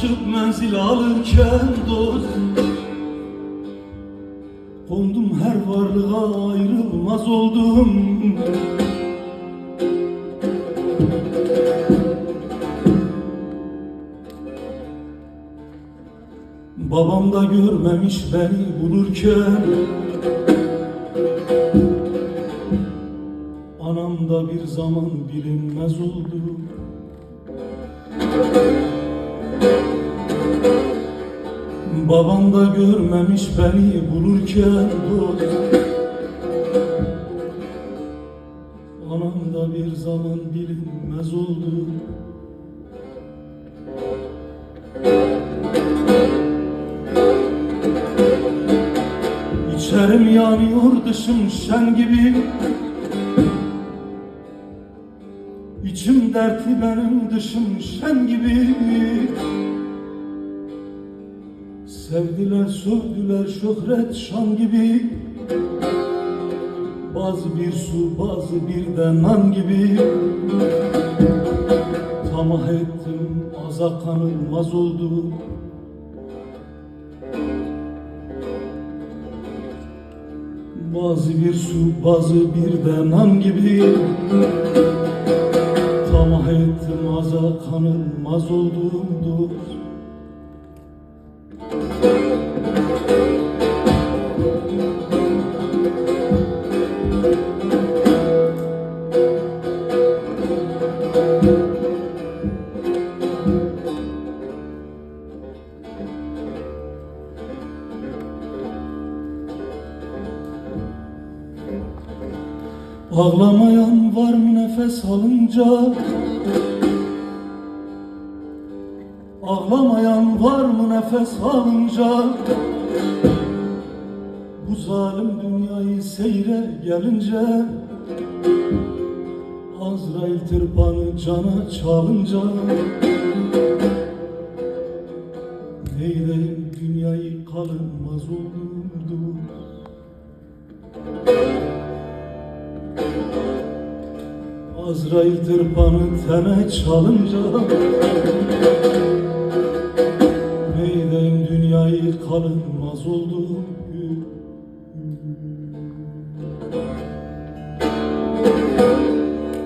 Tanışıp menzil alırken dost Kondum her varlığa ayrılmaz oldum. Babam da görmemiş beni bulurken. Anam da bir zaman bilinmez oldu Babam da görmemiş beni bulurken dost Anam da bir zaman bilinmez oldu. İçerim yanıyor dışım şen gibi. İçim dertli benim dışım şen gibi Sevdiler sövdüler şöhret şan gibi. Bazı bir su bazı bir de nan gibi. Tamah ettim aza kanılmaz oldu. Bazı bir su bazı bir de nan gibi Ağlamayan var mı nefes alınca? Ağlamayan var mı nefes alınca? Bu zalim dünyayı seyre gelince Azrail tırpanı cana çalınca Neyleyim dünyayı kalınmaz oldu Azrail tırpanı tene çalınca Neyleyim dünyayı kalınmaz oldu